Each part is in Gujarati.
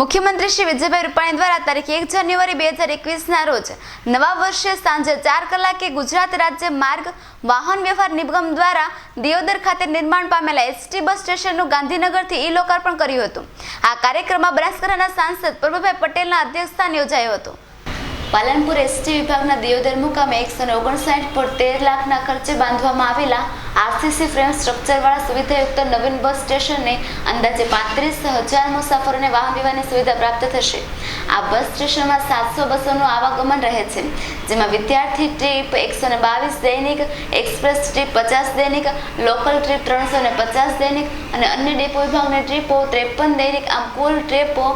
મુખ્યમંત્રી શ્રી વિજયભાઈ રૂપાણી દ્વારા તારીખ એક જાન્યુઆરી બે હજાર એકવીસના રોજ નવા વર્ષે સાંજે ચાર કલાકે ગુજરાત રાજ્ય માર્ગ વાહન વ્યવહાર નિગમ દ્વારા દિયોદર ખાતે નિર્માણ પામેલા એસટી બસ સ્ટેશનનું ગાંધીનગરથી ઈ લોકાર્પણ કર્યું હતું. આ કાર્યક્રમમાં બનાસકાંઠાના સાંસદ પ્રભુભાઈ પટેલના અધ્યક્ષસ્થાને યોજાયો હતો. પાલનપુર એસટી વિભાગના દિયોદર મુકામે એકસો ઓગણસાઠ પોઈન્ટ તેર લાખના ખર્ચે બાંધવામાં આવેલા આરસીસી ફ્રેમ સ્ટ્રક્ચરવાળા સુવિધાયુક્ત નવીન બસ સ્ટેશનને અંદાજે પાંત્રીસ હજાર મુસાફરોને વાહન વ્યવહારની સુવિધા પ્રાપ્ત થશે. આ બસ સ્ટેશનમાં સાતસો બસોનું આવાગમન રહે છે, જેમાં વિદ્યાર્થી ટ્રીપ એકસો ને બાવીસ દૈનિક, એક્સપ્રેસ ટ્રીપ પચાસ દૈનિક, લોકલ ટ્રીપ ત્રણસો ને પચાસ દૈનિક અને અન્ય ડેપો વિભાગની ટ્રીપો ત્રેપન દૈનિક, આમ કુલ ટ્રીપો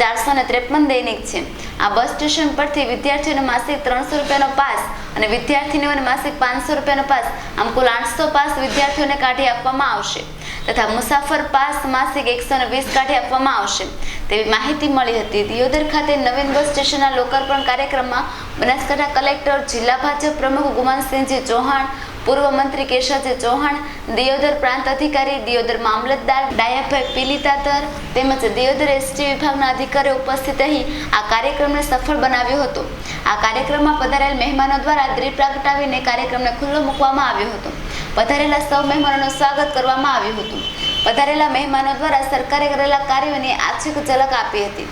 ચારસો ને ત્રેપન દૈનિક છે. આ બસ સ્ટેશન પરથી વિદ્યાર્થીઓને માસિક ત્રણસો રૂપિયાનો પાસ અને વિદ્યાર્થીનીઓને માસિક પાંચસો રૂપિયાનો પાસ, આમ આઠસો પાસ વિદ્યાર્થીઓને કાઢી આપવામાં આવશે તથા મુસાફર પાસ માસિક એકસો ને વીસ કાઢી આપવામાં આવશે. તેવી માહિતી મળી હતી. દિયોદર ખાતે નવીન બસ સ્ટેશનના લોકાર્પણ કાર્યક્રમમાં બનાસકાંઠા કલેક્ટર જિલ્લા ભાજપ પ્રમુખ ગુમાનસિંહજી ચૌહાણ પૂર્વ મંત્રી કેશવજી ચૌહાણ, દિયોદર પ્રાંત અધિકારી દિયોદર મામલતદાર, ડાયાભાઈ પીલીતાતર તેમજ દિયોદર એસટી વિભાગના અધિકારીઓ ઉપસ્થિત રહી આ કાર્યક્રમને સફળ બનાવ્યો હતો. આ કાર્યક્રમમાં પધારેલ મહેમાનો દ્વારા દીપ પ્રગટાવીને કાર્યક્રમને ખુલ્લો મૂકવામાં આવ્યો હતો. પધારેલા સૌ મહેમાનોનું સ્વાગત કરવામાં આવ્યું હતું. પધારેલા મહેમાનો દ્વારા સરકારે કરેલા કાર્યોની આંશિક ઝલક આપી હતી.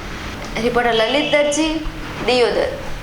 રિપોર્ટર લલિત દરજી, દિયોદર.